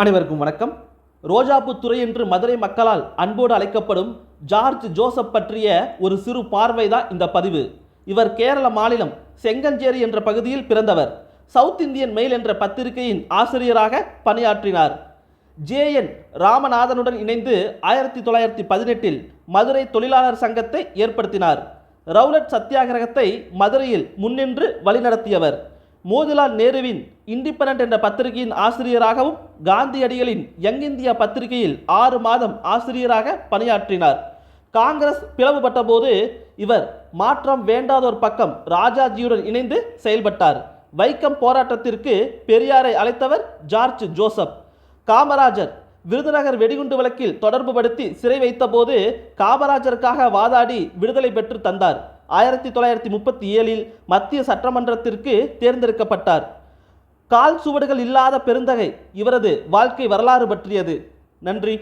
அனைவருக்கும் வணக்கம். ரோஜாப்புத்துறை என்று மதுரை மக்களால் அன்போடு அழைக்கப்படும் ஜார்ஜ் ஜோசப் பற்றிய ஒரு சிறு பார்வை தான் இந்த பதிவு. இவர் கேரள மாநிலம் செங்கஞ்சேரி என்ற பகுதியில் பிறந்தவர். சவுத் இந்தியன் மெயில் என்ற பத்திரிகையின் ஆசிரியராக பணியாற்றினார். ஜேஎன் ராமநாதனுடன் இணைந்து ஆயிரத்தி தொள்ளாயிரத்தி பதினெட்டில் மதுரை தொழிலாளர் சங்கத்தை ஏற்படுத்தினார். ரவுலட் சத்தியாகிரகத்தை மதுரையில் முன்னின்று வழிநடத்தியவர். மோதிலால் நேருவின் இண்டிபெண்டன்ட் என்ற பத்திரிகையின் ஆசிரியராகவும் காந்தியடிகளின் யங் இந்தியா பத்திரிகையில் ஆறு மாதம் ஆசிரியராக பணியாற்றினார். காங்கிரஸ் பிளவுபட்ட போது இவர் மாற்றம் வேண்டாதோர் பக்கம் ராஜாஜியுடன் இணைந்து செயல்பட்டார். வைக்கம் போராட்டத்திற்கு பெரியாரை அழைத்தவர் ஜார்ஜ் ஜோசப். காமராஜர் விருதுநகர் வெடிகுண்டு வழக்கில் தொடர்பு படுத்தி சிறை வைத்தபோது காமராஜருக்காக வாதாடி விடுதலை பெற்று தந்தார். ஆயிரத்தி தொள்ளாயிரத்தி முப்பத்தி ஏழில் மத்திய சட்டமன்றத்திற்கு தேர்ந்தெடுக்கப்பட்டார். கால் சுவடுகள் இல்லாத பெருந்தகை. இவரது வாழ்க்கை வரலாறு பற்றியது. நன்றி.